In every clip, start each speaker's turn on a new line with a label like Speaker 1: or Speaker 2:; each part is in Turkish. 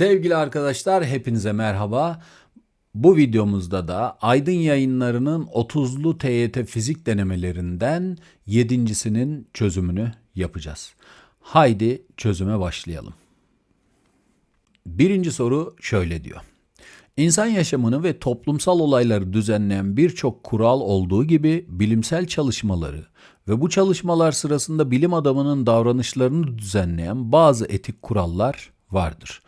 Speaker 1: Sevgili arkadaşlar hepinize merhaba. Bu videomuzda da Aydın Yayınları'nın 30'lu TYT fizik denemelerinden 7.sinin çözümünü yapacağız. Haydi çözüme başlayalım. Birinci soru şöyle diyor. İnsan yaşamını ve toplumsal olayları düzenleyen birçok kural olduğu gibi bilimsel çalışmaları ve bu çalışmalar sırasında bilim adamının davranışlarını düzenleyen bazı etik kurallar vardır.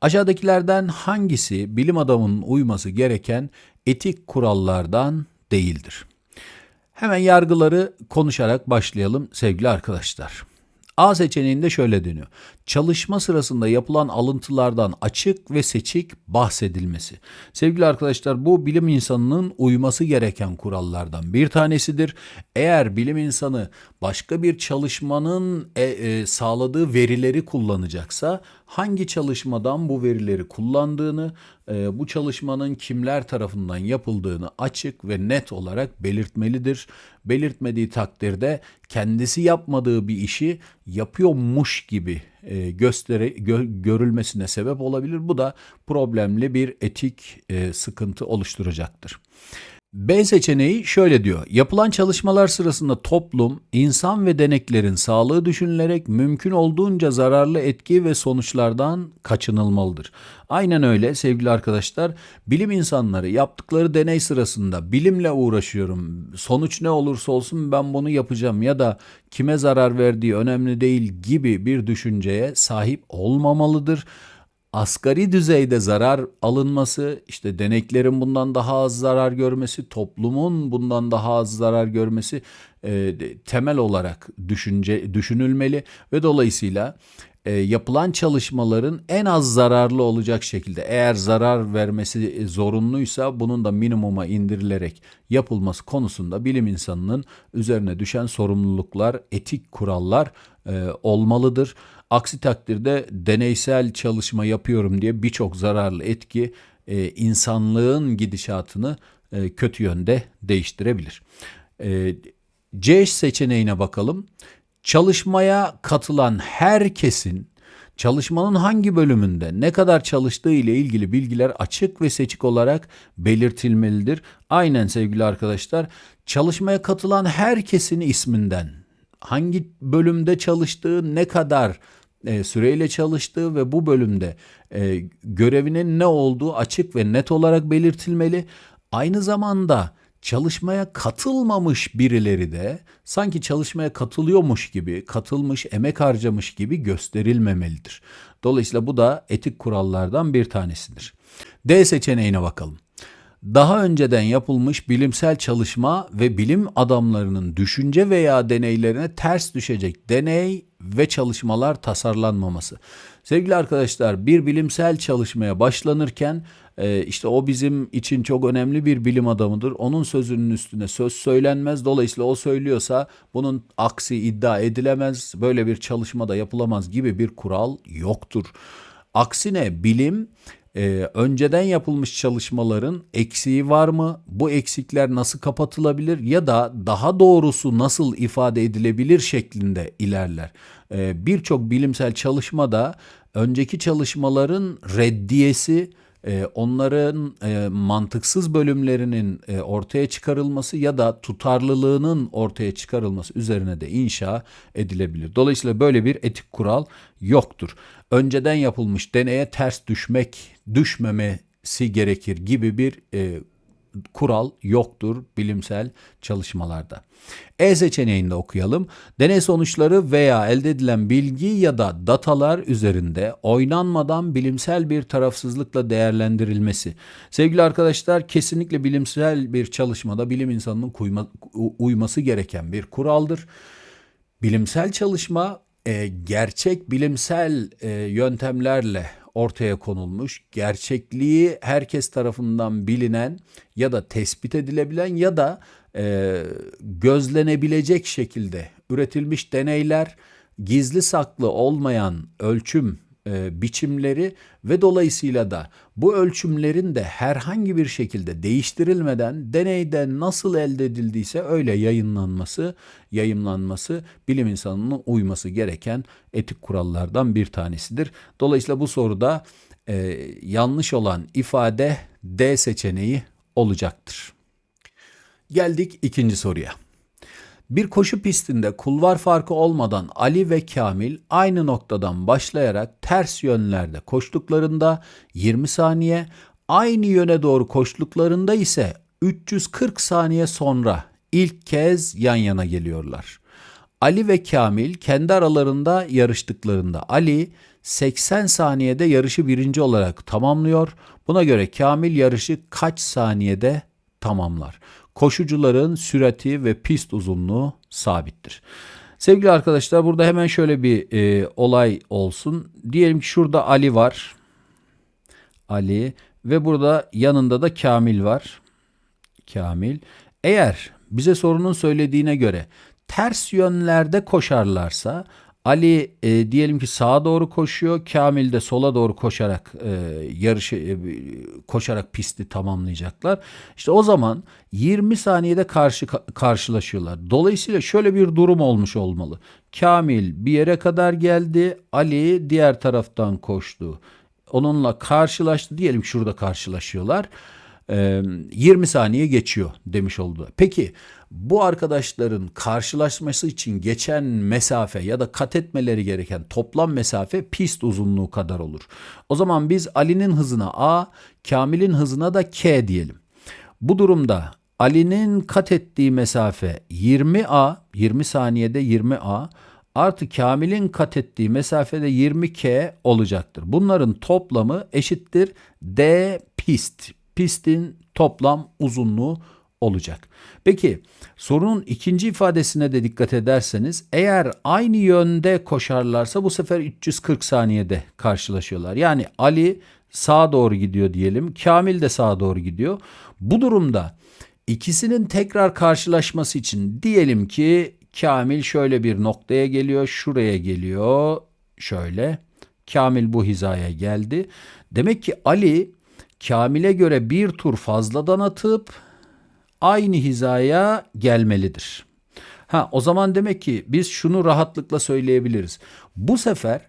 Speaker 1: Aşağıdakilerden hangisi bilim adamının uyması gereken etik kurallardan değildir? Hemen yargıları konuşarak başlayalım sevgili arkadaşlar. A seçeneğinde şöyle deniyor. Çalışma sırasında yapılan alıntılardan açık ve seçik bahsedilmesi. Sevgili arkadaşlar bu bilim insanının uyması gereken kurallardan bir tanesidir. Eğer bilim insanı başka bir çalışmanın e, e, sağladığı verileri kullanacaksa hangi çalışmadan bu verileri kullandığını, e, bu çalışmanın kimler tarafından yapıldığını açık ve net olarak belirtmelidir. Belirtmediği takdirde kendisi yapmadığı bir işi yapıyormuş gibi e, gösteri gö- görülmesine sebep olabilir. Bu da problemli bir etik e, sıkıntı oluşturacaktır. B seçeneği şöyle diyor. Yapılan çalışmalar sırasında toplum, insan ve deneklerin sağlığı düşünülerek mümkün olduğunca zararlı etki ve sonuçlardan kaçınılmalıdır. Aynen öyle sevgili arkadaşlar. Bilim insanları yaptıkları deney sırasında bilimle uğraşıyorum. Sonuç ne olursa olsun ben bunu yapacağım ya da kime zarar verdiği önemli değil gibi bir düşünceye sahip olmamalıdır asgari düzeyde zarar alınması, işte deneklerin bundan daha az zarar görmesi, toplumun bundan daha az zarar görmesi e, temel olarak düşünce düşünülmeli ve dolayısıyla e, yapılan çalışmaların en az zararlı olacak şekilde eğer zarar vermesi zorunluysa bunun da minimuma indirilerek yapılması konusunda bilim insanının üzerine düşen sorumluluklar, etik kurallar e, olmalıdır. Aksi takdirde deneysel çalışma yapıyorum diye birçok zararlı etki e, insanlığın gidişatını e, kötü yönde değiştirebilir. E, C seçeneğine bakalım. Çalışmaya katılan herkesin çalışmanın hangi bölümünde ne kadar çalıştığı ile ilgili bilgiler açık ve seçik olarak belirtilmelidir. Aynen sevgili arkadaşlar çalışmaya katılan herkesin isminden hangi bölümde çalıştığı, ne kadar e, süreyle çalıştığı ve bu bölümde e, görevinin ne olduğu açık ve net olarak belirtilmeli. Aynı zamanda çalışmaya katılmamış birileri de sanki çalışmaya katılıyormuş gibi, katılmış, emek harcamış gibi gösterilmemelidir. Dolayısıyla bu da etik kurallardan bir tanesidir. D seçeneğine bakalım daha önceden yapılmış bilimsel çalışma ve bilim adamlarının düşünce veya deneylerine ters düşecek deney ve çalışmalar tasarlanmaması. Sevgili arkadaşlar bir bilimsel çalışmaya başlanırken e, işte o bizim için çok önemli bir bilim adamıdır. Onun sözünün üstüne söz söylenmez. Dolayısıyla o söylüyorsa bunun aksi iddia edilemez. Böyle bir çalışma da yapılamaz gibi bir kural yoktur. Aksine bilim e, önceden yapılmış çalışmaların eksiği var mı? Bu eksikler nasıl kapatılabilir ya da daha doğrusu nasıl ifade edilebilir şeklinde ilerler. E, Birçok bilimsel çalışmada önceki çalışmaların reddiyesi, onların e, mantıksız bölümlerinin e, ortaya çıkarılması ya da tutarlılığının ortaya çıkarılması üzerine de inşa edilebilir. Dolayısıyla böyle bir etik kural yoktur. Önceden yapılmış deneye ters düşmek, düşmemesi gerekir gibi bir kural yoktur bilimsel çalışmalarda. E seçeneğinde okuyalım. Deney sonuçları veya elde edilen bilgi ya da datalar üzerinde oynanmadan bilimsel bir tarafsızlıkla değerlendirilmesi. Sevgili arkadaşlar kesinlikle bilimsel bir çalışmada bilim insanının uyma, uyması gereken bir kuraldır. Bilimsel çalışma e, gerçek bilimsel e, yöntemlerle ortaya konulmuş, gerçekliği herkes tarafından bilinen ya da tespit edilebilen ya da e, gözlenebilecek şekilde üretilmiş deneyler, gizli saklı olmayan ölçüm e, biçimleri ve dolayısıyla da bu ölçümlerin de herhangi bir şekilde değiştirilmeden deneyde nasıl elde edildiyse öyle yayınlanması, yayımlanması bilim insanının uyması gereken etik kurallardan bir tanesidir. Dolayısıyla bu soruda e, yanlış olan ifade D seçeneği olacaktır. Geldik ikinci soruya. Bir koşu pistinde kulvar farkı olmadan Ali ve Kamil aynı noktadan başlayarak ters yönlerde koştuklarında 20 saniye, aynı yöne doğru koştuklarında ise 340 saniye sonra ilk kez yan yana geliyorlar. Ali ve Kamil kendi aralarında yarıştıklarında Ali 80 saniyede yarışı birinci olarak tamamlıyor. Buna göre Kamil yarışı kaç saniyede tamamlar? Koşucuların sürati ve pist uzunluğu sabittir. Sevgili arkadaşlar burada hemen şöyle bir e, olay olsun. Diyelim ki şurada Ali var. Ali ve burada yanında da Kamil var. Kamil. Eğer bize sorunun söylediğine göre ters yönlerde koşarlarsa Ali e, diyelim ki sağa doğru koşuyor, Kamil de sola doğru koşarak e, yarışı e, koşarak pisti tamamlayacaklar. İşte o zaman 20 saniyede karşı karşılaşıyorlar. Dolayısıyla şöyle bir durum olmuş olmalı. Kamil bir yere kadar geldi, Ali diğer taraftan koştu. Onunla karşılaştı. Diyelim şurada karşılaşıyorlar. 20 saniye geçiyor demiş oldu. Peki bu arkadaşların karşılaşması için geçen mesafe ya da kat etmeleri gereken toplam mesafe pist uzunluğu kadar olur. O zaman biz Ali'nin hızına A, Kamil'in hızına da K diyelim. Bu durumda Ali'nin kat ettiği mesafe 20A, 20 saniyede 20A artı Kamil'in kat ettiği mesafede 20K olacaktır. Bunların toplamı eşittir D pist pistin toplam uzunluğu olacak. Peki sorunun ikinci ifadesine de dikkat ederseniz eğer aynı yönde koşarlarsa bu sefer 340 saniyede karşılaşıyorlar. Yani Ali sağa doğru gidiyor diyelim. Kamil de sağa doğru gidiyor. Bu durumda ikisinin tekrar karşılaşması için diyelim ki Kamil şöyle bir noktaya geliyor, şuraya geliyor, şöyle. Kamil bu hizaya geldi. Demek ki Ali Kamil'e göre bir tur fazladan atıp aynı hizaya gelmelidir. Ha o zaman demek ki biz şunu rahatlıkla söyleyebiliriz. Bu sefer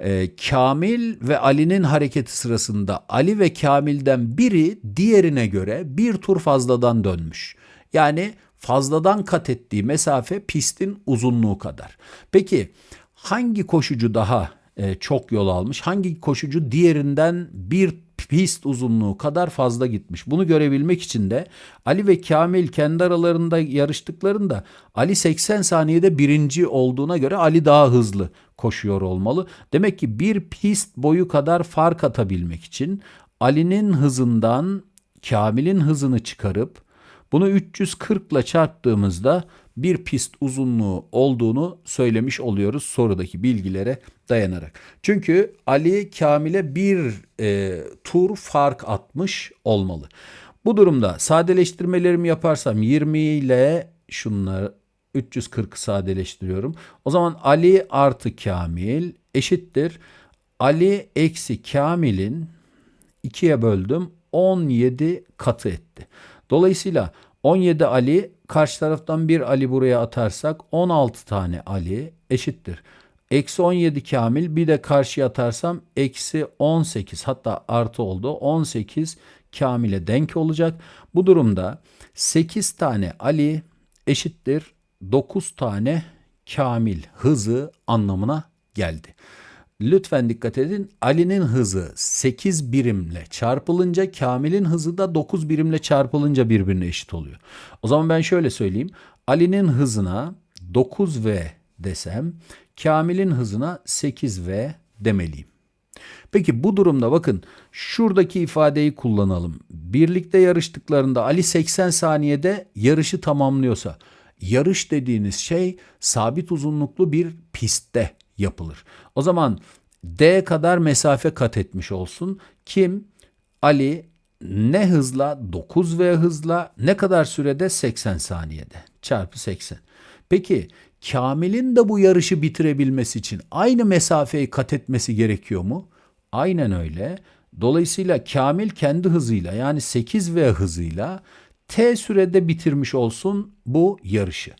Speaker 1: e, Kamil ve Ali'nin hareketi sırasında Ali ve Kamil'den biri diğerine göre bir tur fazladan dönmüş. Yani fazladan kat ettiği mesafe pistin uzunluğu kadar. Peki hangi koşucu daha e, çok yol almış? Hangi koşucu diğerinden bir pist uzunluğu kadar fazla gitmiş. Bunu görebilmek için de Ali ve Kamil kendi aralarında yarıştıklarında Ali 80 saniyede birinci olduğuna göre Ali daha hızlı koşuyor olmalı. Demek ki bir pist boyu kadar fark atabilmek için Ali'nin hızından Kamil'in hızını çıkarıp bunu 340 ile çarptığımızda bir pist uzunluğu olduğunu söylemiş oluyoruz sorudaki bilgilere dayanarak. Çünkü Ali Kamil'e bir e, tur fark atmış olmalı. Bu durumda sadeleştirmelerimi yaparsam 20 ile şunları 340 sadeleştiriyorum. O zaman Ali artı Kamil eşittir. Ali eksi Kamil'in 2'ye böldüm 17 katı etti. Dolayısıyla 17 Ali karşı taraftan bir Ali buraya atarsak 16 tane Ali eşittir. Eksi 17 kamil bir de karşıya atarsam eksi 18 hatta artı oldu 18 kamile denk olacak. Bu durumda 8 tane Ali eşittir 9 tane kamil hızı anlamına geldi. Lütfen dikkat edin. Ali'nin hızı 8 birimle çarpılınca Kamil'in hızı da 9 birimle çarpılınca birbirine eşit oluyor. O zaman ben şöyle söyleyeyim. Ali'nin hızına 9V desem Kamil'in hızına 8V demeliyim. Peki bu durumda bakın şuradaki ifadeyi kullanalım. Birlikte yarıştıklarında Ali 80 saniyede yarışı tamamlıyorsa yarış dediğiniz şey sabit uzunluklu bir pistte yapılır. O zaman D kadar mesafe kat etmiş olsun. Kim? Ali ne hızla? 9V hızla ne kadar sürede? 80 saniyede. Çarpı 80. Peki Kamil'in de bu yarışı bitirebilmesi için aynı mesafeyi kat etmesi gerekiyor mu? Aynen öyle. Dolayısıyla Kamil kendi hızıyla yani 8V hızıyla T sürede bitirmiş olsun bu yarışı.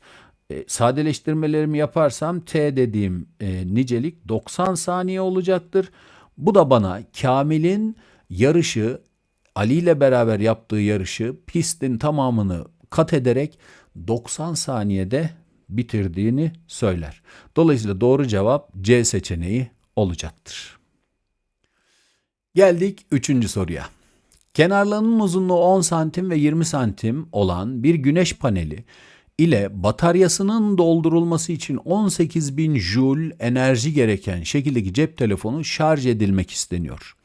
Speaker 1: E, sadeleştirmelerimi yaparsam T dediğim e, nicelik 90 saniye olacaktır. Bu da bana Kamil'in yarışı Ali ile beraber yaptığı yarışı pistin tamamını kat ederek 90 saniyede bitirdiğini söyler. Dolayısıyla doğru cevap C seçeneği olacaktır. Geldik üçüncü soruya. Kenarlarının uzunluğu 10 santim ve 20 santim olan bir güneş paneli ile bataryasının doldurulması için 18.000 joule enerji gereken şekildeki cep telefonu şarj edilmek isteniyor.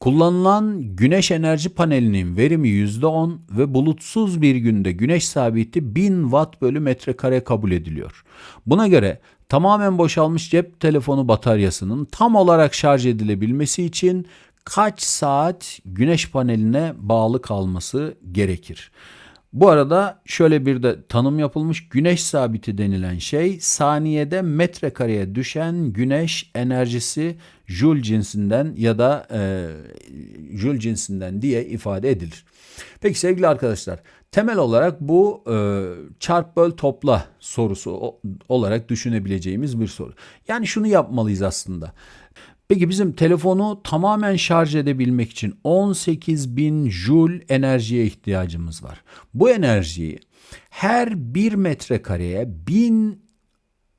Speaker 1: Kullanılan güneş enerji panelinin verimi %10 ve bulutsuz bir günde güneş sabiti 1000 watt bölü metrekare kabul ediliyor. Buna göre tamamen boşalmış cep telefonu bataryasının tam olarak şarj edilebilmesi için kaç saat güneş paneline bağlı kalması gerekir? Bu arada şöyle bir de tanım yapılmış. Güneş sabiti denilen şey saniyede metrekareye düşen güneş enerjisi joule cinsinden ya da e, joule cinsinden diye ifade edilir. Peki sevgili arkadaşlar temel olarak bu e, çarp böl topla sorusu olarak düşünebileceğimiz bir soru. Yani şunu yapmalıyız aslında. Peki bizim telefonu tamamen şarj edebilmek için 18.000 joule enerjiye ihtiyacımız var. Bu enerjiyi her 1 metrekareye 1000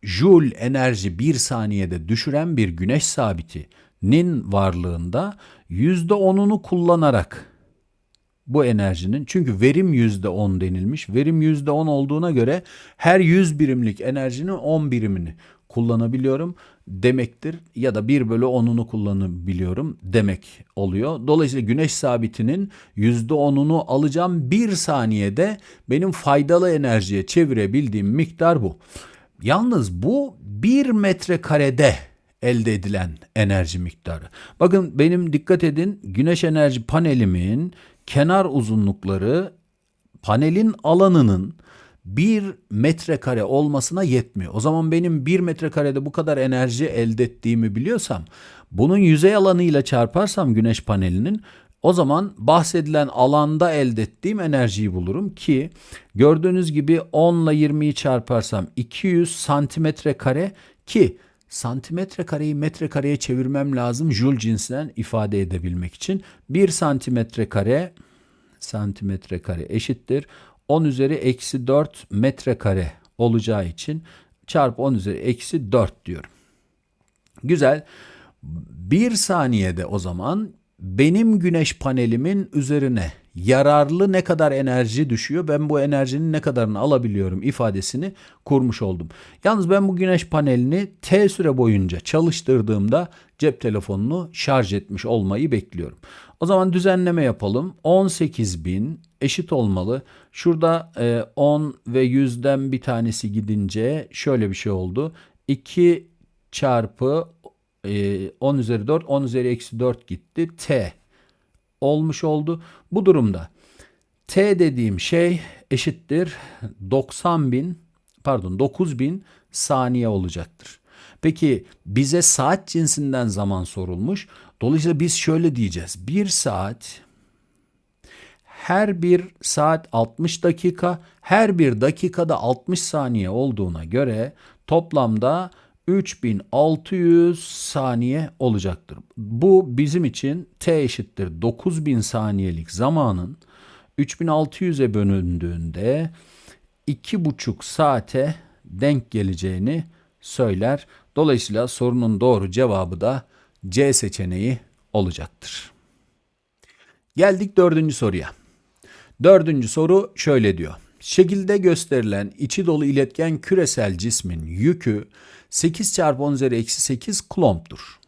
Speaker 1: joule enerji bir saniyede düşüren bir güneş sabitinin varlığında %10'unu kullanarak bu enerjinin çünkü verim %10 denilmiş. Verim %10 olduğuna göre her 100 birimlik enerjinin 10 birimini kullanabiliyorum demektir ya da 1 bölü 10'unu kullanabiliyorum demek oluyor. Dolayısıyla güneş sabitinin %10'unu alacağım bir saniyede benim faydalı enerjiye çevirebildiğim miktar bu. Yalnız bu 1 metrekarede elde edilen enerji miktarı. Bakın benim dikkat edin güneş enerji panelimin kenar uzunlukları panelin alanının bir metrekare olmasına yetmiyor. O zaman benim bir metrekarede bu kadar enerji elde ettiğimi biliyorsam bunun yüzey alanıyla çarparsam güneş panelinin o zaman bahsedilen alanda elde ettiğim enerjiyi bulurum ki gördüğünüz gibi 10 ile 20'yi çarparsam 200 santimetre kare ki santimetre kareyi metre kareye çevirmem lazım joule cinsinden ifade edebilmek için. 1 santimetre kare santimetre kare eşittir 10 üzeri eksi 4 metrekare olacağı için çarpı 10 üzeri eksi 4 diyorum. Güzel. Bir saniyede o zaman benim güneş panelimin üzerine yararlı ne kadar enerji düşüyor ben bu enerjinin ne kadarını alabiliyorum ifadesini kurmuş oldum. Yalnız ben bu güneş panelini T süre boyunca çalıştırdığımda cep telefonunu şarj etmiş olmayı bekliyorum. O zaman düzenleme yapalım. 18.000 eşit olmalı. Şurada e, 10 ve 100'den bir tanesi gidince şöyle bir şey oldu. 2 çarpı e, 10 üzeri 4, 10 üzeri eksi 4 gitti. T olmuş oldu. Bu durumda T dediğim şey eşittir 90 bin pardon 9 bin saniye olacaktır. Peki bize saat cinsinden zaman sorulmuş. Dolayısıyla biz şöyle diyeceğiz. 1 saat her bir saat 60 dakika, her bir dakikada 60 saniye olduğuna göre toplamda 3600 saniye olacaktır. Bu bizim için t eşittir 9000 saniyelik zamanın 3600'e bölündüğünde 2,5 saate denk geleceğini söyler. Dolayısıyla sorunun doğru cevabı da C seçeneği olacaktır. Geldik dördüncü soruya. Dördüncü soru şöyle diyor. Şekilde gösterilen içi dolu iletken küresel cismin yükü 8 çarpı 10 üzeri eksi 8 kulomptur.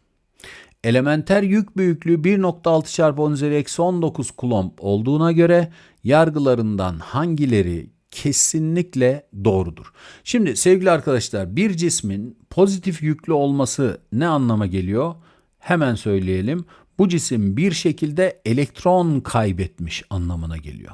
Speaker 1: Elementer yük büyüklüğü 1.6 çarpı 10 üzeri eksi 19 kulomb olduğuna göre yargılarından hangileri kesinlikle doğrudur. Şimdi sevgili arkadaşlar bir cismin pozitif yüklü olması ne anlama geliyor? Hemen söyleyelim. Bu cisim bir şekilde elektron kaybetmiş anlamına geliyor.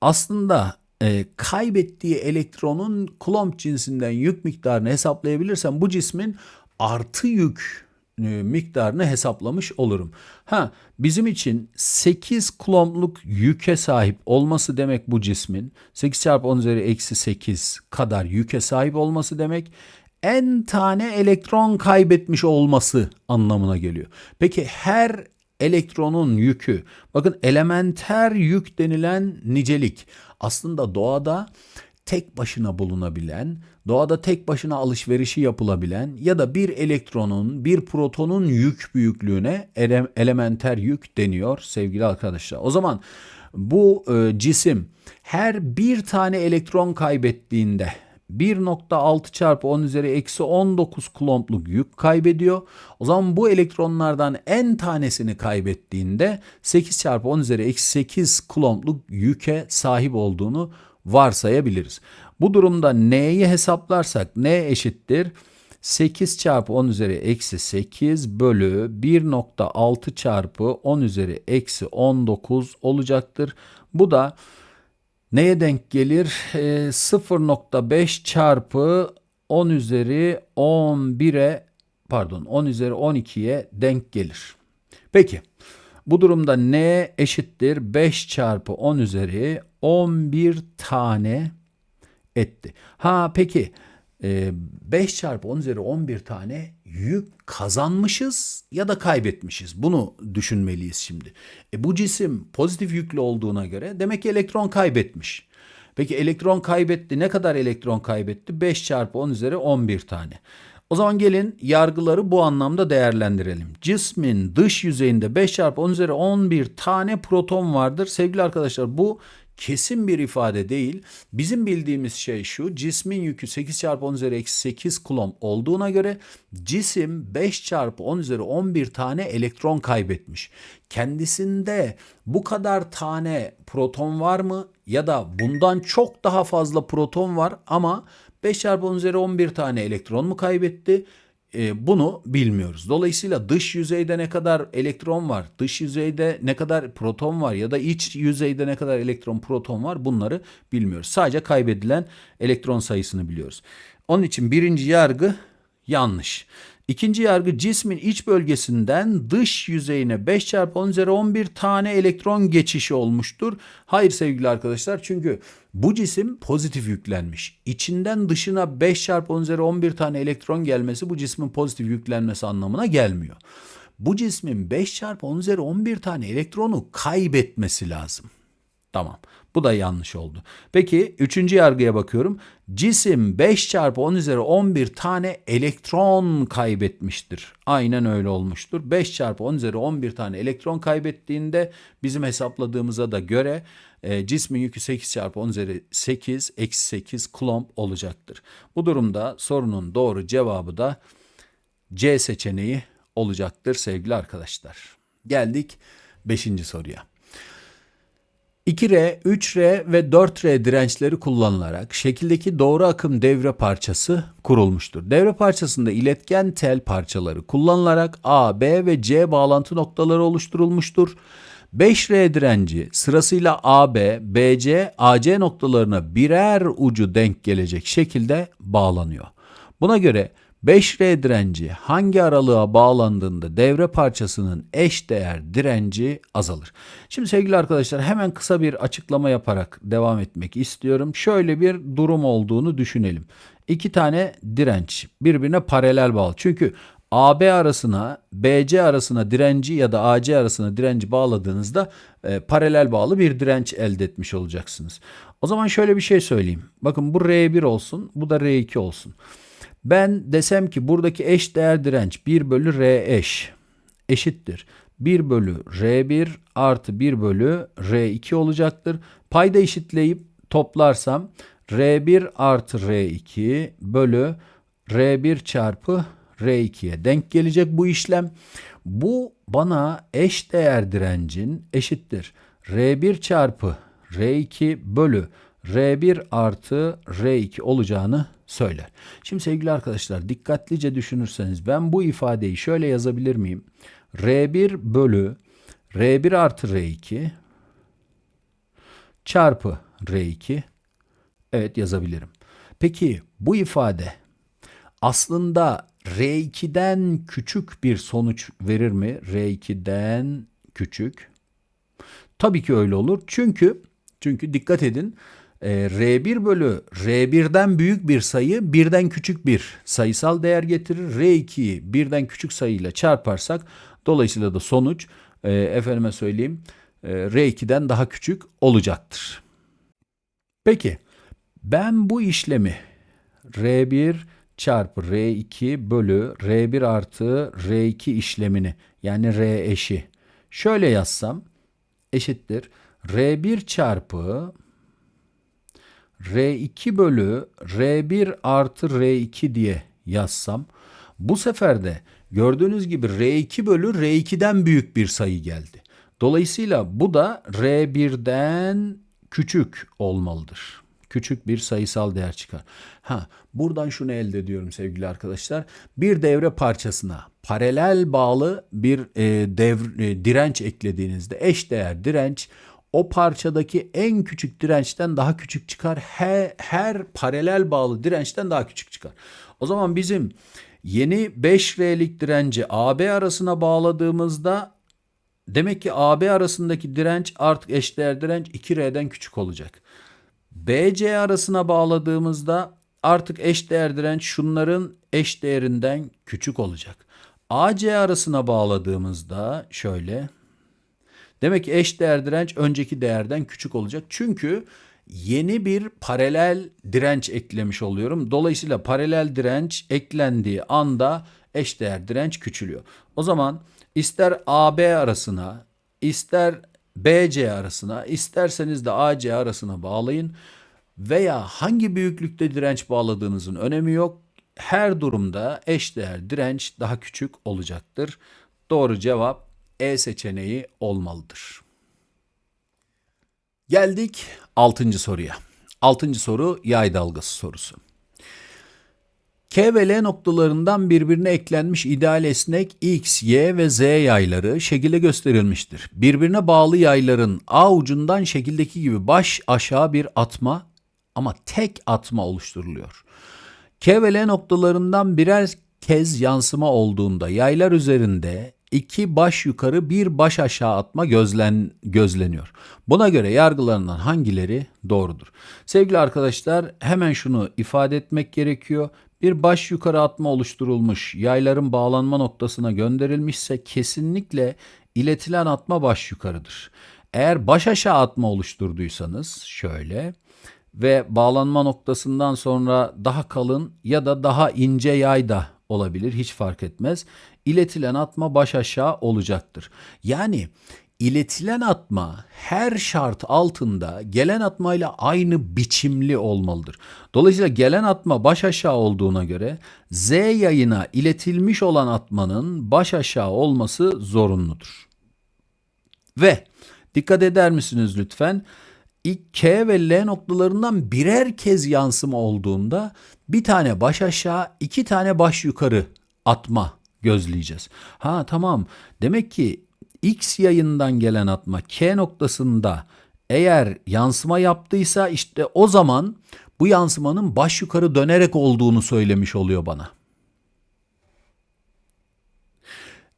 Speaker 1: Aslında e, kaybettiği elektronun Coulomb cinsinden yük miktarını hesaplayabilirsem bu cismin artı yük miktarını hesaplamış olurum. Ha bizim için 8 kulomluk yüke sahip olması demek bu cismin 8 çarpı 10 üzeri eksi 8 kadar yüke sahip olması demek. n tane elektron kaybetmiş olması anlamına geliyor. Peki her elektronun yükü, bakın elementer yük denilen nicelik aslında doğada tek başına bulunabilen, doğada tek başına alışverişi yapılabilen ya da bir elektronun, bir protonun yük büyüklüğüne ele- elementer yük deniyor sevgili arkadaşlar. O zaman bu e, cisim her bir tane elektron kaybettiğinde 1.6 çarpı 10 üzeri eksi 19 kulompluk yük kaybediyor. O zaman bu elektronlardan n tanesini kaybettiğinde 8 çarpı 10 üzeri eksi 8 kulompluk yüke sahip olduğunu varsayabiliriz. Bu durumda n'yi hesaplarsak n eşittir 8 çarpı 10 üzeri eksi 8 bölü 1.6 çarpı 10 üzeri eksi 19 olacaktır. Bu da neye denk gelir? E, 0.5 çarpı 10 üzeri 11'e pardon 10 üzeri 12'ye denk gelir. Peki bu durumda n eşittir 5 çarpı 10 üzeri 11 tane etti. Ha peki 5 çarpı 10 üzeri 11 tane yük kazanmışız ya da kaybetmişiz. Bunu düşünmeliyiz şimdi. E bu cisim pozitif yüklü olduğuna göre demek ki elektron kaybetmiş. Peki elektron kaybetti. Ne kadar elektron kaybetti? 5 çarpı 10 üzeri 11 tane. O zaman gelin yargıları bu anlamda değerlendirelim. Cismin dış yüzeyinde 5 çarpı 10 üzeri 11 tane proton vardır. Sevgili arkadaşlar bu kesin bir ifade değil. Bizim bildiğimiz şey şu. Cismin yükü 8 çarpı 10 üzeri eksi 8 kulom olduğuna göre cisim 5 çarpı 10 üzeri 11 tane elektron kaybetmiş. Kendisinde bu kadar tane proton var mı? Ya da bundan çok daha fazla proton var ama 5 çarpı 10 üzeri 11 tane elektron mu kaybetti? E, bunu bilmiyoruz. Dolayısıyla dış yüzeyde ne kadar elektron var, dış yüzeyde ne kadar proton var ya da iç yüzeyde ne kadar elektron proton var bunları bilmiyoruz. Sadece kaybedilen elektron sayısını biliyoruz. Onun için birinci yargı yanlış. İkinci yargı cismin iç bölgesinden dış yüzeyine 5 çarpı 10 üzeri 11 tane elektron geçişi olmuştur. Hayır sevgili arkadaşlar çünkü bu cisim pozitif yüklenmiş. İçinden dışına 5 çarpı 10 üzeri 11 tane elektron gelmesi bu cismin pozitif yüklenmesi anlamına gelmiyor. Bu cismin 5 çarpı 10 üzeri 11 tane elektronu kaybetmesi lazım. Tamam. Bu da yanlış oldu. Peki üçüncü yargıya bakıyorum. Cisim 5 çarpı 10 üzeri 11 tane elektron kaybetmiştir. Aynen öyle olmuştur. 5 çarpı 10 üzeri 11 tane elektron kaybettiğinde bizim hesapladığımıza da göre e, cismin yükü 8 çarpı 10 üzeri 8 eksi 8 kulomb olacaktır. Bu durumda sorunun doğru cevabı da C seçeneği olacaktır sevgili arkadaşlar. Geldik 5. soruya. 2R, 3R ve 4R dirençleri kullanılarak şekildeki doğru akım devre parçası kurulmuştur. Devre parçasında iletken tel parçaları kullanılarak A, B ve C bağlantı noktaları oluşturulmuştur. 5R direnci sırasıyla AB, BC, AC noktalarına birer ucu denk gelecek şekilde bağlanıyor. Buna göre 5R direnci hangi aralığa bağlandığında devre parçasının eş değer direnci azalır. Şimdi sevgili arkadaşlar hemen kısa bir açıklama yaparak devam etmek istiyorum. Şöyle bir durum olduğunu düşünelim. İki tane direnç birbirine paralel bağlı. Çünkü AB arasına BC arasına direnci ya da AC arasına direnci bağladığınızda e, paralel bağlı bir direnç elde etmiş olacaksınız. O zaman şöyle bir şey söyleyeyim. Bakın bu R1 olsun bu da R2 olsun. Ben desem ki buradaki eş değer direnç 1 bölü R eş eşittir. 1 bölü R1 artı 1 bölü R2 olacaktır. Payda eşitleyip toplarsam R1 artı R2 bölü R1 çarpı R2'ye denk gelecek bu işlem. Bu bana eş değer direncin eşittir. R1 çarpı R2 bölü R1 artı R2 olacağını söyler. Şimdi sevgili arkadaşlar dikkatlice düşünürseniz ben bu ifadeyi şöyle yazabilir miyim? R1 bölü R1 artı R2 çarpı R2 evet yazabilirim. Peki bu ifade aslında R2'den küçük bir sonuç verir mi? R2'den küçük. Tabii ki öyle olur. Çünkü çünkü dikkat edin e, R1 bölü R1'den büyük bir sayı birden küçük bir sayısal değer getirir. R2'yi birden küçük sayıyla çarparsak dolayısıyla da sonuç e, efendime söyleyeyim e, R2'den daha küçük olacaktır. Peki ben bu işlemi R1 çarpı R2 bölü R1 artı R2 işlemini yani R eşi şöyle yazsam eşittir R1 çarpı R2 bölü R1 artı R2 diye yazsam bu sefer de gördüğünüz gibi R2 bölü R2'den büyük bir sayı geldi. Dolayısıyla bu da R1'den küçük olmalıdır. Küçük bir sayısal değer çıkar. Ha, buradan şunu elde ediyorum sevgili arkadaşlar. Bir devre parçasına paralel bağlı bir e, dev, e, direnç eklediğinizde eş değer direnç o parçadaki en küçük dirençten daha küçük çıkar. Her, her paralel bağlı dirençten daha küçük çıkar. O zaman bizim yeni 5R'lik direnci AB arasına bağladığımızda demek ki AB arasındaki direnç artık eşdeğer direnç 2R'den küçük olacak. BC arasına bağladığımızda artık eşdeğer direnç şunların eşdeğerinden küçük olacak. AC arasına bağladığımızda şöyle Demek ki eş değer direnç önceki değerden küçük olacak. Çünkü yeni bir paralel direnç eklemiş oluyorum. Dolayısıyla paralel direnç eklendiği anda eş değer direnç küçülüyor. O zaman ister AB arasına, ister BC arasına, isterseniz de AC arasına bağlayın veya hangi büyüklükte direnç bağladığınızın önemi yok. Her durumda eşdeğer direnç daha küçük olacaktır. Doğru cevap e seçeneği olmalıdır. Geldik 6. soruya. 6. soru yay dalgası sorusu. K ve L noktalarından birbirine eklenmiş ideal esnek X, Y ve Z yayları şekilde gösterilmiştir. Birbirine bağlı yayların A ucundan şekildeki gibi baş aşağı bir atma ama tek atma oluşturuluyor. K ve L noktalarından birer kez yansıma olduğunda yaylar üzerinde iki baş yukarı bir baş aşağı atma gözlen, gözleniyor. Buna göre yargılarından hangileri doğrudur? Sevgili arkadaşlar hemen şunu ifade etmek gerekiyor. Bir baş yukarı atma oluşturulmuş, yayların bağlanma noktasına gönderilmişse kesinlikle iletilen atma baş yukarıdır. Eğer baş aşağı atma oluşturduysanız şöyle ve bağlanma noktasından sonra daha kalın ya da daha ince yay da olabilir hiç fark etmez. İletilen atma baş aşağı olacaktır. Yani iletilen atma her şart altında gelen atmayla aynı biçimli olmalıdır. Dolayısıyla gelen atma baş aşağı olduğuna göre Z yayına iletilmiş olan atmanın baş aşağı olması zorunludur. Ve dikkat eder misiniz lütfen? K ve L noktalarından birer kez yansıma olduğunda bir tane baş aşağı, iki tane baş yukarı atma gözleyeceğiz. Ha tamam. Demek ki X yayından gelen atma K noktasında eğer yansıma yaptıysa işte o zaman bu yansımanın baş yukarı dönerek olduğunu söylemiş oluyor bana.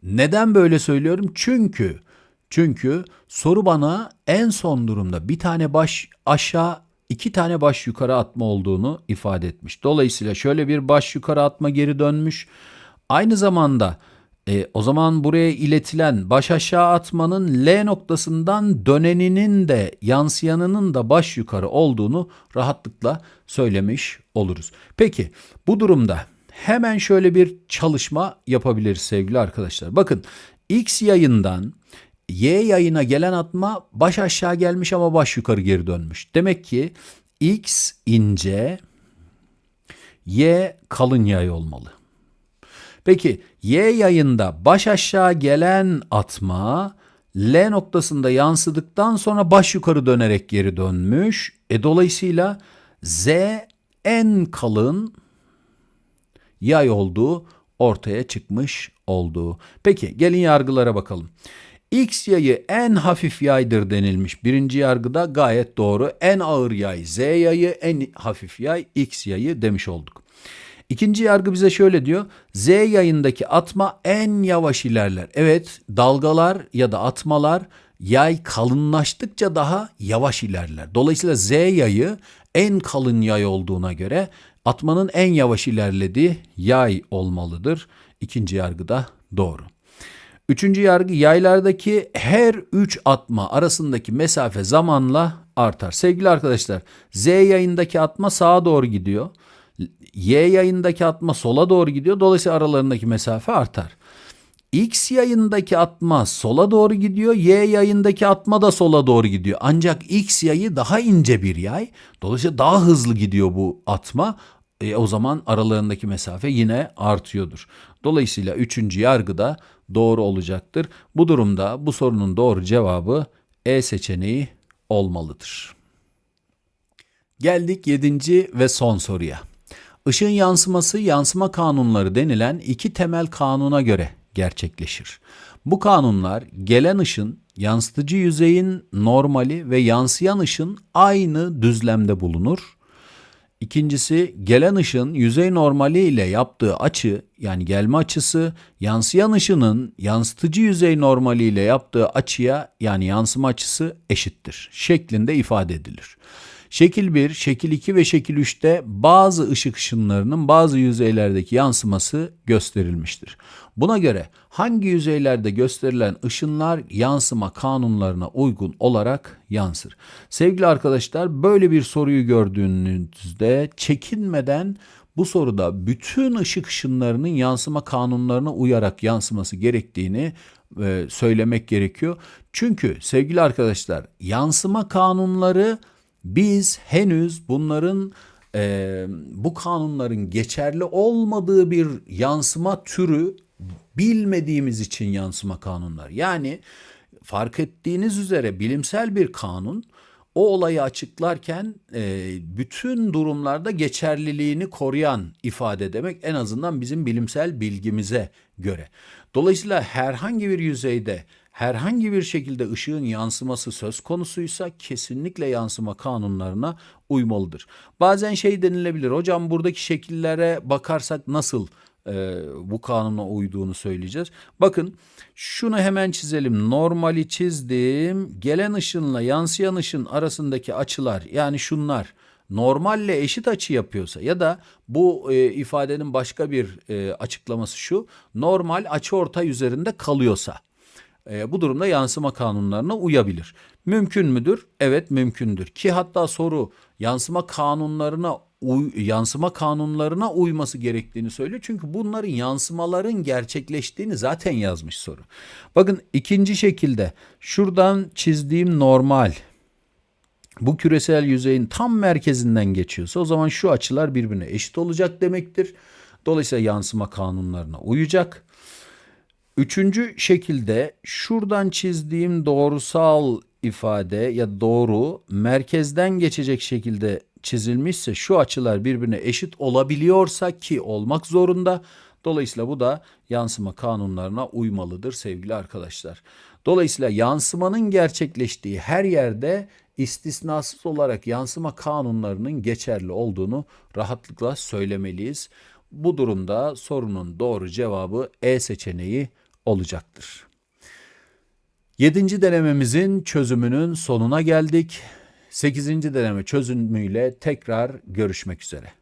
Speaker 1: Neden böyle söylüyorum? Çünkü çünkü soru bana en son durumda bir tane baş aşağı iki tane baş yukarı atma olduğunu ifade etmiş. Dolayısıyla şöyle bir baş yukarı atma geri dönmüş. Aynı zamanda e, o zaman buraya iletilen baş aşağı atmanın L noktasından döneninin de yansıyanının da baş yukarı olduğunu rahatlıkla söylemiş oluruz. Peki bu durumda hemen şöyle bir çalışma yapabiliriz sevgili arkadaşlar. Bakın X yayından Y yayına gelen atma baş aşağı gelmiş ama baş yukarı geri dönmüş. Demek ki X ince, Y kalın yay olmalı. Peki Y yayında baş aşağı gelen atma L noktasında yansıdıktan sonra baş yukarı dönerek geri dönmüş. E dolayısıyla Z en kalın yay olduğu ortaya çıkmış oldu. Peki gelin yargılara bakalım. X yayı en hafif yaydır denilmiş. Birinci yargıda gayet doğru. En ağır yay Z yayı, en hafif yay X yayı demiş olduk. İkinci yargı bize şöyle diyor. Z yayındaki atma en yavaş ilerler. Evet dalgalar ya da atmalar yay kalınlaştıkça daha yavaş ilerler. Dolayısıyla Z yayı en kalın yay olduğuna göre atmanın en yavaş ilerlediği yay olmalıdır. İkinci yargı da doğru. Üçüncü yargı yaylardaki her üç atma arasındaki mesafe zamanla artar. Sevgili arkadaşlar Z yayındaki atma sağa doğru gidiyor. Y yayındaki atma sola doğru gidiyor. Dolayısıyla aralarındaki mesafe artar. X yayındaki atma sola doğru gidiyor. Y yayındaki atma da sola doğru gidiyor. Ancak X yayı daha ince bir yay. Dolayısıyla daha hızlı gidiyor bu atma. E, o zaman aralarındaki mesafe yine artıyordur. Dolayısıyla üçüncü yargı da doğru olacaktır. Bu durumda bu sorunun doğru cevabı E seçeneği olmalıdır. Geldik yedinci ve son soruya. Işığın yansıması yansıma kanunları denilen iki temel kanuna göre gerçekleşir. Bu kanunlar gelen ışın yansıtıcı yüzeyin normali ve yansıyan ışın aynı düzlemde bulunur. İkincisi gelen ışın yüzey normali ile yaptığı açı yani gelme açısı yansıyan ışının yansıtıcı yüzey normali ile yaptığı açıya yani yansıma açısı eşittir şeklinde ifade edilir. Şekil 1, şekil 2 ve şekil 3'te bazı ışık ışınlarının bazı yüzeylerdeki yansıması gösterilmiştir. Buna göre hangi yüzeylerde gösterilen ışınlar yansıma kanunlarına uygun olarak yansır? Sevgili arkadaşlar böyle bir soruyu gördüğünüzde çekinmeden bu soruda bütün ışık ışınlarının yansıma kanunlarına uyarak yansıması gerektiğini e, söylemek gerekiyor. Çünkü sevgili arkadaşlar yansıma kanunları biz henüz bunların e, bu kanunların geçerli olmadığı bir yansıma türü bilmediğimiz için yansıma kanunlar. Yani fark ettiğiniz üzere bilimsel bir kanun o olayı açıklarken e, bütün durumlarda geçerliliğini koruyan ifade demek en azından bizim bilimsel bilgimize göre. Dolayısıyla herhangi bir yüzeyde herhangi bir şekilde ışığın yansıması söz konusuysa kesinlikle yansıma kanunlarına uymalıdır. Bazen şey denilebilir hocam buradaki şekillere bakarsak nasıl e, bu kanuna uyduğunu söyleyeceğiz. Bakın şunu hemen çizelim. Normali çizdim. Gelen ışınla yansıyan ışın arasındaki açılar yani şunlar normalle eşit açı yapıyorsa ya da bu e, ifadenin başka bir e, açıklaması şu. Normal açı ortay üzerinde kalıyorsa e, bu durumda yansıma kanunlarına uyabilir. Mümkün müdür? Evet mümkündür. Ki hatta soru yansıma kanunlarına uy, yansıma kanunlarına uyması gerektiğini söylüyor. Çünkü bunların yansımaların gerçekleştiğini zaten yazmış soru. Bakın ikinci şekilde şuradan çizdiğim normal bu küresel yüzeyin tam merkezinden geçiyorsa o zaman şu açılar birbirine eşit olacak demektir. Dolayısıyla yansıma kanunlarına uyacak. Üçüncü şekilde şuradan çizdiğim doğrusal ifade ya doğru merkezden geçecek şekilde çizilmişse şu açılar birbirine eşit olabiliyorsa ki olmak zorunda. Dolayısıyla bu da yansıma kanunlarına uymalıdır sevgili arkadaşlar. Dolayısıyla yansımanın gerçekleştiği her yerde istisnasız olarak yansıma kanunlarının geçerli olduğunu rahatlıkla söylemeliyiz. Bu durumda sorunun doğru cevabı E seçeneği olacaktır. Yedinci denememizin çözümünün sonuna geldik. Sekizinci deneme çözümüyle tekrar görüşmek üzere.